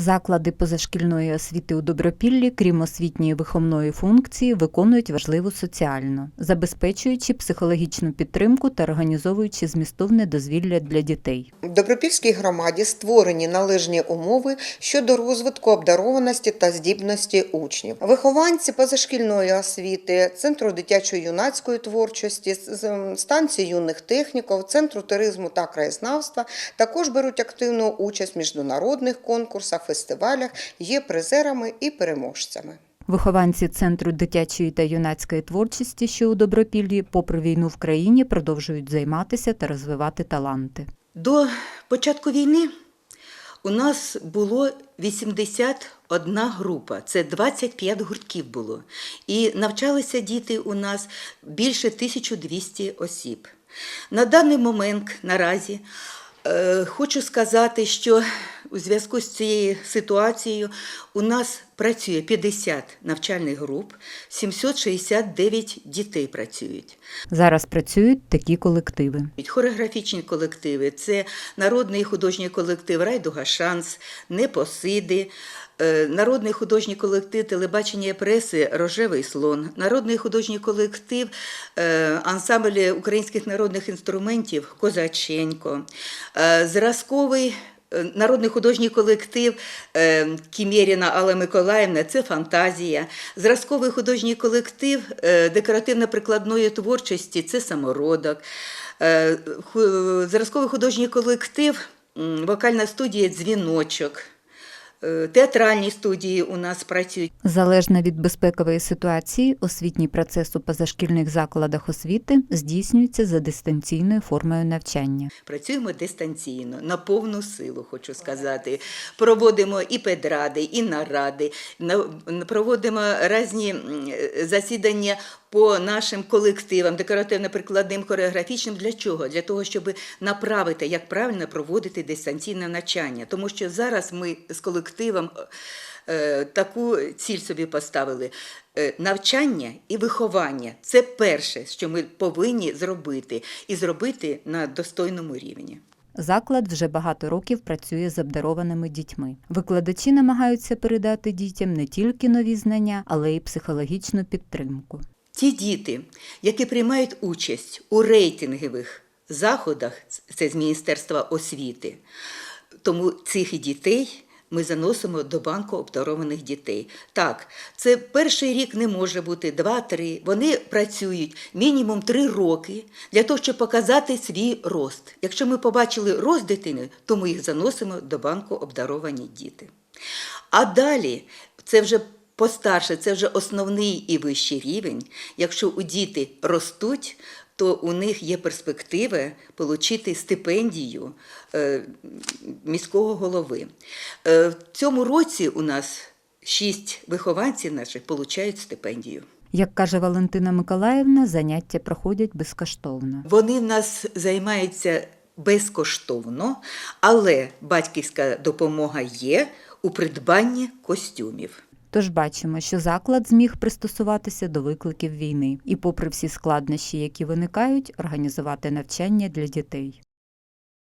Заклади позашкільної освіти у Добропіллі, крім освітньої виховної функції, виконують важливу соціальну, забезпечуючи психологічну підтримку та організовуючи змістовне дозвілля для дітей. В Добропільській громаді створені належні умови щодо розвитку обдарованості та здібності учнів. Вихованці позашкільної освіти, центру дитячо-юнацької творчості, станції юних техніків, центру туризму та краєзнавства також беруть активну участь в міжнародних конкурсах, фестивалях, є призерами і переможцями. Вихованці центру дитячої та юнацької творчості, що у Добропіллі, попри війну в країні, продовжують займатися та розвивати таланти. До початку війни у нас було 81 група, це 25 гуртків було. І навчалися діти у нас більше 1200 осіб. На даний момент наразі е, хочу сказати, що у зв'язку з цією ситуацією у нас працює 50 навчальних груп, 769 дітей працюють. Зараз працюють такі колективи. Хореографічні колективи це народний художній колектив Райдуга Шанс, Непосиди, е, народний художній колектив телебачення і преси Рожевий слон, народний художній колектив е, ансамбль українських народних інструментів Козаченько, е, зразковий. Е, Народний художній колектив е, Кімєріна Алла Миколаївна це фантазія. Зразковий художній колектив е, декоративно-прикладної творчості це самородок. Зразковий художній колектив, вокальна студія Дзвіночок. Е, Театральні студії у нас працюють. Залежно від безпекової ситуації, освітній процес у позашкільних закладах освіти здійснюється за дистанційною формою навчання. Працюємо дистанційно, на повну силу, хочу сказати. Проводимо і педради, і наради, проводимо різні засідання по нашим колективам, декоративно-прикладним, хореографічним. Для чого? Для того, щоб направити, як правильно проводити дистанційне навчання. Тому що зараз ми з колективом е, таку ціль собі поставили. Е, Навчання і виховання це перше, що ми повинні зробити, і зробити на достойному рівні. Заклад вже багато років працює з обдарованими дітьми. Викладачі намагаються передати дітям не тільки нові знання, але й психологічну підтримку. Ті діти, які приймають участь у рейтингових заходах, це з Міністерства освіти, тому цих дітей ми заносимо до банку обдарованих дітей. Так, це перший рік не може бути, два-три. Вони працюють мінімум три роки для того, щоб показати свій рост. Якщо ми побачили рост дитини, то ми їх заносимо до банку обдаровані діти. А далі це вже постарше, це вже основний і вищий рівень. Якщо у діти ростуть, то у них є перспективи отримати стипендію е, міського голови. Е, в цьому році у нас шість вихованців наших отримують стипендію. Як каже Валентина Миколаївна, заняття проходять безкоштовно. Вони в нас займаються безкоштовно, але батьківська допомога є у придбанні костюмів. Тож бачимо, що заклад зміг пристосуватися до викликів війни і, попри всі складнощі, які виникають, організувати навчання для дітей.